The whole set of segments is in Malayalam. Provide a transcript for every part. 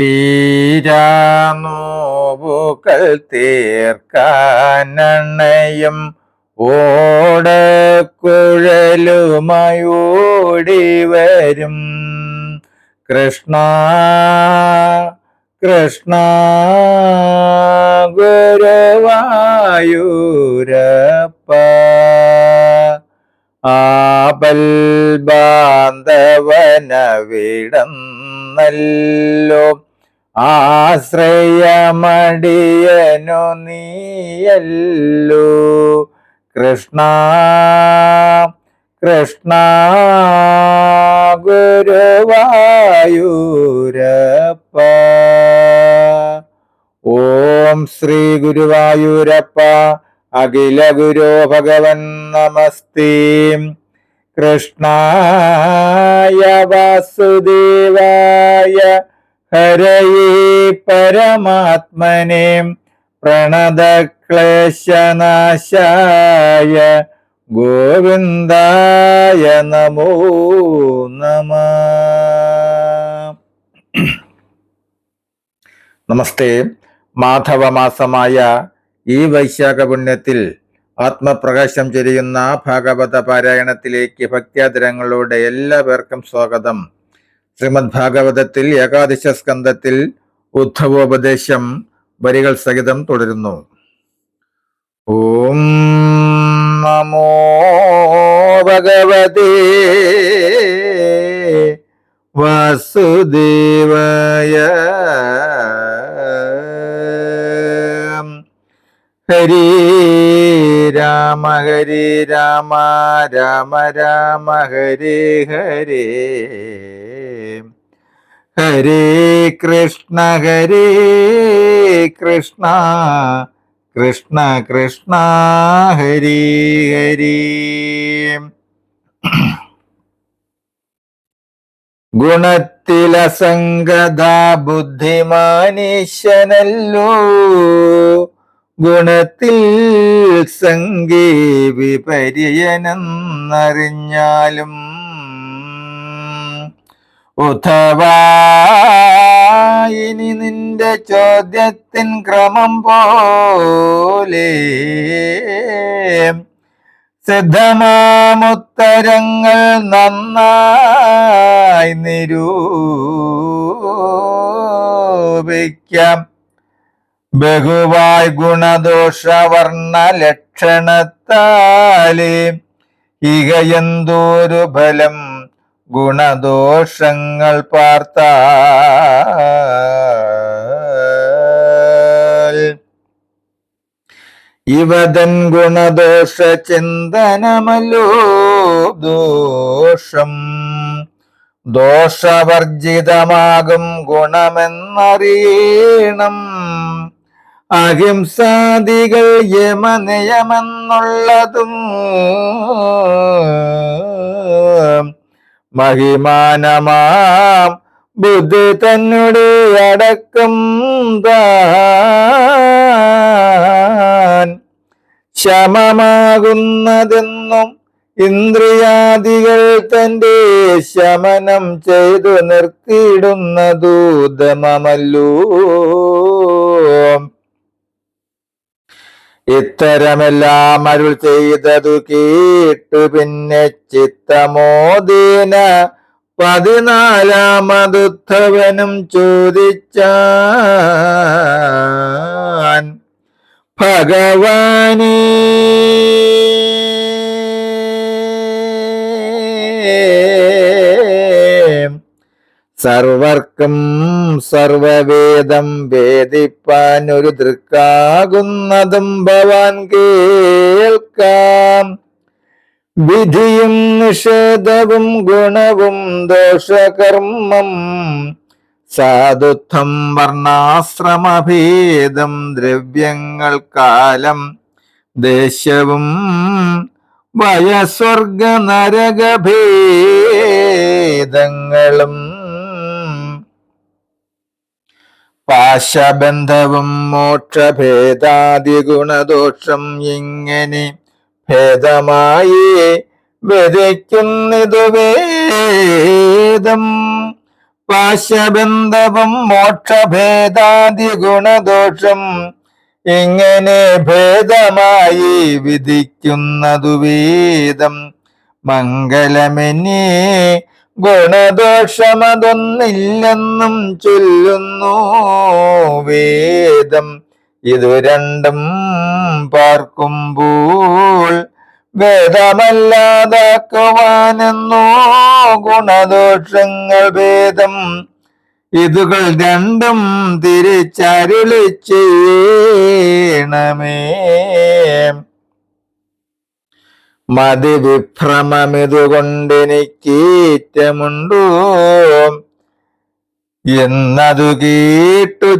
തീരാനോവുകൾ തീർക്കാനണയും ഓടക്കുഴലുമായി ഓടി വരും. കൃഷ്ണ കൃഷ്ണ ഗുരുവായൂരപ്പ. ആപൽ ബാന്ധവനവിടന്നല്ലോ ആശ്രയമടിയനു നീയല്ലു. കൃഷ്ണ കൃഷ്ണ ഗുരുവായൂരപ്പ. ഓം ശ്രീ ഗുരുവായൂരപ്പ അഖില ഗുരോ ഭഗവൻ നമസ്തേ. കൃഷ്ണായ വാസുദേവായ ഹരയേ പരമാത്മനെ പ്രണതക്ലേശനാശായ ഗോവിന്ദായ നമോ നമ. നമസ്തേ. മാധവമാസമായ ഈ വൈശാഖ പുണ്യത്തിൽ ആത്മപ്രകാശം ചെരിയുന്ന ഭാഗവത പാരായണത്തിലേക്ക് ഭക്ത്യാദരങ്ങളോടെ എല്ലാവർക്കും സ്വാഗതം. ശ്രീമദ് ഭാഗവതത്തിൽ ഏകാദശ സ്കന്ധത്തിൽ ഉദ്ധവോപദേശം വരികൾ സഹിതം തുടരുന്നു. ഓം നമോ ഭഗവതേ. വാസുദേവായ. ഹരി രാമ ഹരി രാമ രാമ രാമ ഹരി ഹരി. ഹരേ കൃഷ്ണ ഹരേ കൃഷ്ണ കൃഷ്ണ കൃഷ്ണ ഹരി ഹരി. ഗുണത്തിലസംഗത ബുദ്ധിമാനീശനല്ലോ. ഗുണത്തിൽ സംഗീ വിപര്യനെന്നറിഞ്ഞാലും ഉഥവാ ഇനി നിന്റെ ചോദ്യത്തിൻ ക്രമം പോലെ. സിദ്ധമാമുത്തരങ്ങൾ നന്നായി നിരൂപിക്കാം. ബഹുവായ് ഗുണദോഷവർണ ലക്ഷണത്താലേ ഇക എന്തോരു ഫലം ഗുണദോഷങ്ങൾ പാർത്ത ഇവതൻ ഗുണദോഷ ചിന്തനമല്ലോ ദോഷം. ദോഷവർജിതമാകും ഗുണമെന്നറിയണം. അഹിംസാദികൾ യമനിയമെന്നുള്ളതും മഹിമാനമാം. ബുദ്ധി തന്നെ അടക്കം താൻ. ശമമാകുന്നതെന്നും ഇന്ദ്രിയാദികൾ തന്റെ ശമനം ചെയ്തു നിർത്തിയിടുന്ന ദമമല്ലോ ഇത്തരമെല്ലാം അരുൾ ചെയ്തതു കേട്ടു പിന്നെ ചിത്തമോദീന പതിനാലാമതുദ്ധവനും ചോദിച്ചാൻ ഭഗവാനേ സർവർക്കും സർവവേദം വേദിപ്പാൻ ഒരു ദൃക്കാകുന്നതും ഭവാൻ കേൾക്കാം. വിധിയും നിഷേധവും ഗുണവും ദോഷകർമ്മം സാധുത്വം വർണാശ്രമഭേദം ദ്രവ്യങ്ങൾ കാലം ദേശവും വയസ്വർഗ നരകഭേദങ്ങളും പാശബന്ധവും മോക്ഷഭേദാദി ഗുണദോഷം ഇങ്ങനെ ഭേദമായി വിതയ്ക്കുന്നിതു വേദം പാശബന്ധവും മോക്ഷഭേദാദി ഗുണദോഷം ഇങ്ങനെ ഭേദമായി വിധിക്കുന്നതു വേദം മംഗലമെന്നേ ഗുണദോഷമതൊന്നില്ലെന്നും ചൊല്ലുന്നു. ഇതു രണ്ടും പാർക്കുമ്പോൾ വേദമല്ലാതാക്കുവാനെന്നോ ഗുണദോഷങ്ങൾ ഭേദം. ഇതുകൾ രണ്ടും തിരിച്ചരുളി ചെയ്യണമേ. മതിവിഭ്രമമിതുകൊണ്ടെനിക്കേറ്റമുണ്ടോ? എന്നതു കേട്ടു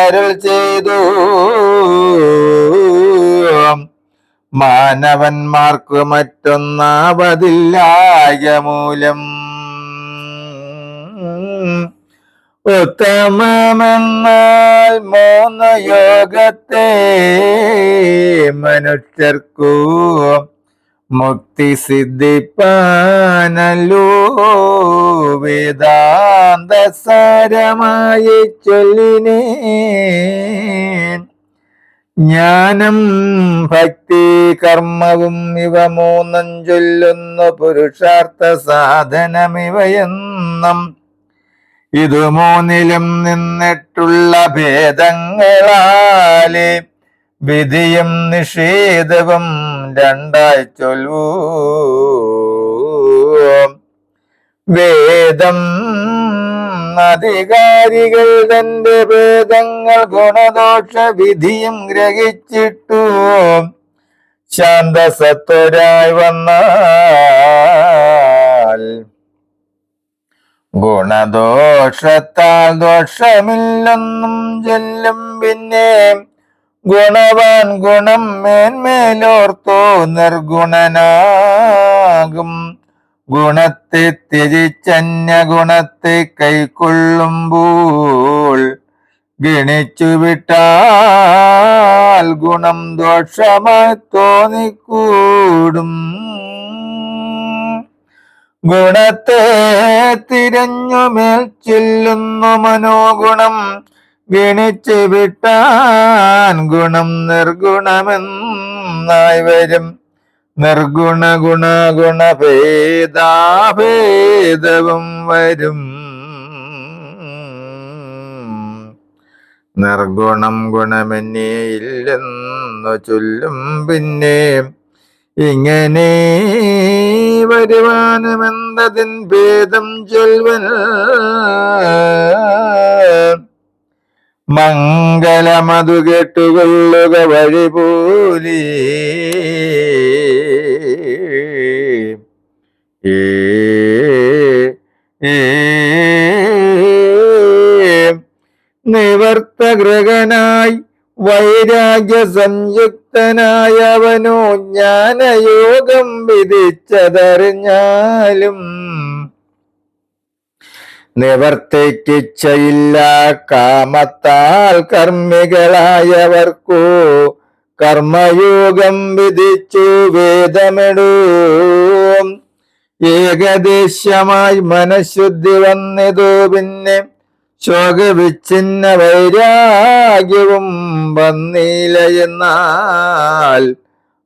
അരൾ ചെയ്തു. മാനവന്മാർക്ക് മറ്റൊന്നാവതില്ലായ മൂലം ഉത്തമമെന്നാൽ മൂന്ന് യോഗത്തെ മനുഷ്യർക്കു മുക്തി സിദ്ധിപ്പാനല്ലോ വേദാന്ത സാരമായി ചൊല്ലിനേ ജ്ഞാനം ഭക്തി കർമ്മവും ഇവ മൂന്നും ചൊല്ലുന്നു പുരുഷാർത്ഥ സാധനമിവയെന്നും. ഇതു മൂന്നിലും നിന്നിട്ടുള്ള ഭേദങ്ങളാലെ വിധിയും നിഷേധവും രണ്ടായി ചൊല്ലൂ. വേദം അധികാരികൾ തന്റെ വേദങ്ങൾ ഗുണദോഷ വിധിയും ഗ്രഹിച്ചിട്ടു. ശാന്തസത്വരായി വന്നാൽ ഗുണദോഷത്താൽ ദോഷമില്ലെന്നും ചൊല്ലും പിന്നെ. ഗുണവാൻ ഗുണം മേന്മേലോർത്തോ നിർഗുണനാകും. ഗുണത്തെ ത്യജിച്ചന്യ ഗുണത്തെ കൈക്കൊള്ളുമ്പോൾ ഗണിച്ചു വിട്ടാൽ ഗുണം ദോഷമായി തോന്നിക്കൂടും. ഗുണത്തെ തിരഞ്ഞുമേൽ ചെല്ലുന്നു മനോഗുണം ഗണിച്ചു വിട്ടാൻ ഗുണം നിർഗുണമെന്നായി വരും. നിർഗുണ ഗുണ ഗുണഭേദാഭേദവും വരും. നിർഗുണം ഗുണമെന്നേ ഇല്ലെന്നു ചൊല്ലും പിന്നെ ഇങ്ങനെ വരുവാനുമെന്തതിൻ ഭേദം ചൊൽവൻ. മംഗലമതു കേട്ടുകൊള്ളുക വഴി പോലീ. ഏ ഏ നിവർത്തഗ്രഹനായി വൈരാഗ്യ സംയുക്തനായവനോ ജ്ഞാനയോഗം വിധിച്ചതറിഞ്ഞാലും നിവർത്തിക്കിച്ചയില്ല കാമത്താൽ കർമ്മികളായവർക്കോ കർമ്മയോഗം വിധിച്ചു വേദമിടൂ. ഏകദേശമായി മനഃശുദ്ധി വന്നിതു പിന്നെ ശോകവിച്ഛിന്ന വൈരാഗ്യവും വന്നില്ല എന്നാൽ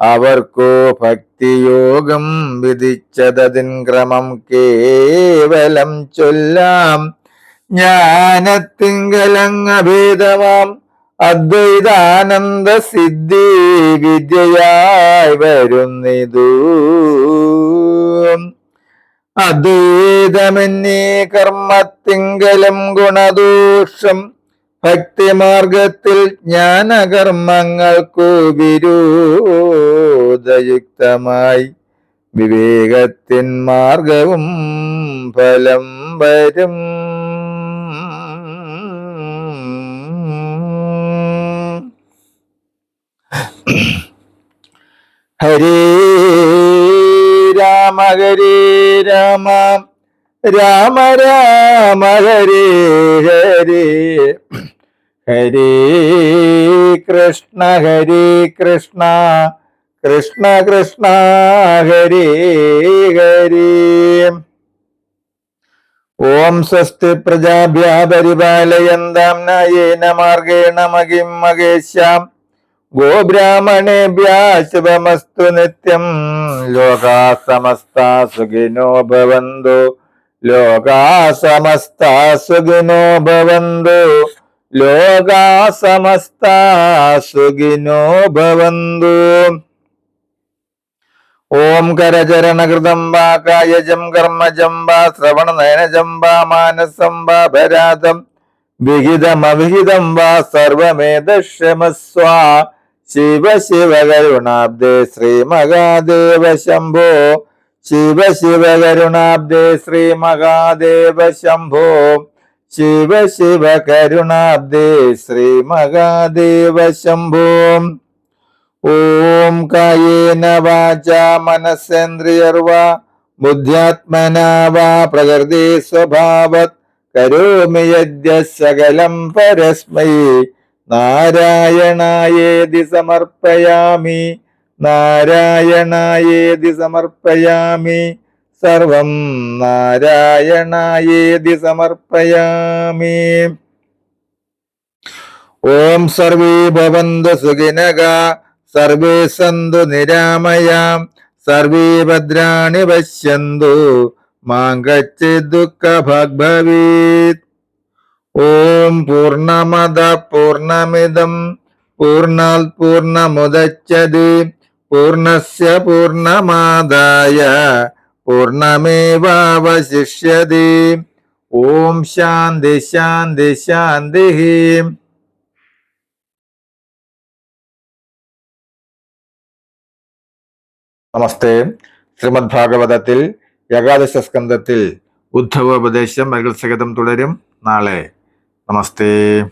അവർക്കോ ഭക്തിയോഗം വിധിച്ചതതിൻ ക്രമം കേവലം ചൊല്ലാം. ജ്ഞാനത്തിങ്കലങ്ങഭേദമാം. അദ്വൈതാനന്ദ സിദ്ധി വിദ്യയായി വരുന്നിതു. അദ്വൈതമെന്നീ കർമ്മത്തിങ്കലും ഗുണദോഷം. ഭക്തിമാർഗത്തിൽ ജ്ഞാനകർമ്മങ്ങൾക്കു വിരോധയുക്തമായി വിവേകത്തിൻ മാർഗവും ഫലം വരും. ഹരേ രാമ ഹരേ രാമ രാമ രാമ ഹരേ ഹരേ. ഹരേ കൃഷ്ണ ഹരേ കൃഷ്ണ കൃഷ്ണ കൃഷ്ണ ഹരേ ഹരേ. ഓം സ്വസ്തി പ്രജാഭ്യ പരിപാലയന്താം നയേന മാർഗേണ മഹിം മഹേശ്യാം. ഗോബ്രാഹ്മണേഭ്യ ശുഭമസ്തു നിത്യം. ലോകാ സമസ്ത സുഖിനോ ഭവന്തു. ലോകാ സമസ്ത സുഖിനോ ഭവന്തു. ലോകാ സുഖിനോ ഭവന്തു. ഓം കരചരണകൃതം വാ കായജം കർമ്മജം വാ ശ്രവണനയനജം വാ മാനസം വാ ഭരാതം. വിഹിതമവിഹിതം വാ സർവമേതക്ഷമസ്വ ശിവ ശിവ കരുണാബ്ദേ ശ്രീ മഹാദേവ ശംഭോ. ശിവ ശിവ കരുണാബ്ദേ ശ്രീ മഹാദേവ ശംഭോ. ശിവ ശിവ കരുണാബ്ദേ ശ്രീ മഹാദേവ ശംഭോ. ഓം കായേന വാച മനസ്സേന്ദ്രിയർവാ ബുദ്ധ്യാത്മന വാ പ്രകൃതി സ്വഭാവത്. കരോമി യദ്യ സകലം പരസ്മൈ. നാരായണായേതി സമർപ്പയാമി. നാരായണായേതി സമർപ്പയാമി. സർവം നാരായണായേതി സമർപ്പയാമി. ഓം സർവേ ഭവന്തു സുഖിനക സർവേ സന്തു നിരാമയാം സർവേ ഭദ്രാണി പശ്യന്തു മാങ്കച്ചി ദുഃഖ ഭവേത് ഓം പൂർണമത പൂർണമിതം പൂർണാൽ പൂർണമുദച്ചതി പൂർണസ്യ പൂർണമാദായ പൂർണമേവാവശിഷ്യതി ഓം ശാന്തി ശാന്തി ശാന്തി. നമസ്തേ. ശ്രീമദ് ഭാഗവതത്തിൽ ഏകാദശ സ്കന്ധത്തിൽ ഉദ്ധവോപദേശം മകൾ തുടരും നാളെ. നമസ്തേ.